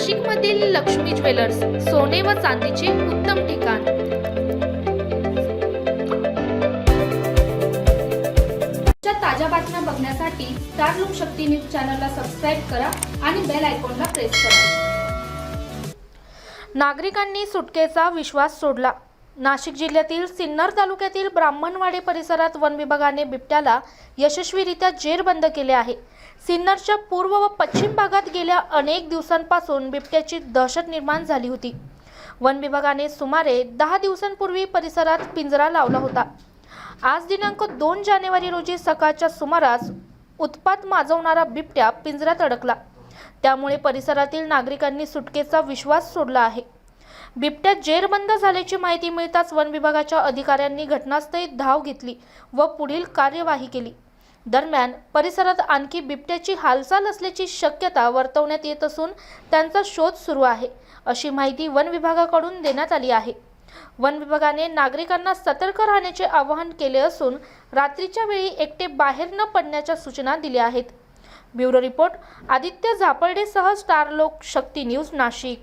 नाशिकमधील लक्ष्मी ज्वेलर्स सोने व चांदीचे उत्तम ठिकाण. ताज्या बातम्या बघण्यासाठी स्टार लोकशक्ती न्यूज चॅनलला सबस्क्राईब करा आणि बेल आयकॉनला प्रेस करा. नागरिकांनी सुटकेचा विश्वास सोडला. नाशिक जिल्ह्यातील सिन्नर तालुक्यातील ब्राह्मणवाडी परिसरात वन विभागाने बिबट्याला यशस्वीरित्या जेरबंद केले आहे. सिन्नरच्या पूर्व व पश्चिम भागात गेल्या अनेक दिवसांपासून बिबट्याची दहशत निर्माण झाली होती. वन विभागाने सुमारे दहा दिवसांपूर्वी परिसरात पिंजरा लावला होता. आज दिनांक दोन जानेवारी रोजी सकाळच्या सुमारास उत्पात माजवणारा बिबट्या पिंजऱ्यात अडकला. त्यामुळे परिसरातील नागरिकांनी सुटकेचा विश्वास सोडला आहे. बिबट्या जेरबंद झाल्याची माहिती मिळताच वन विभागाच्या अधिकाऱ्यांनी घटनास्थळी धाव घेतली व पुढील कार्यवाही केली. दरम्यान परिसरात आणखी बिबट्याची हालचाल असल्याची शक्यता वर्तवण्यात येत असून त्यांचा शोध सुरू आहे अशी माहिती वन विभागाकडून देण्यात आली आहे. वन विभागाने नागरिकांना सतर्क राहण्याचे आवाहन केले असून रात्रीच्या वेळी एकटे बाहेर न पडण्याच्या सूचना दिल्या आहेत. ब्युरो रिपोर्ट आदित्य झापर्डेसह स्टार लोक शक्ती न्यूज नाशिक.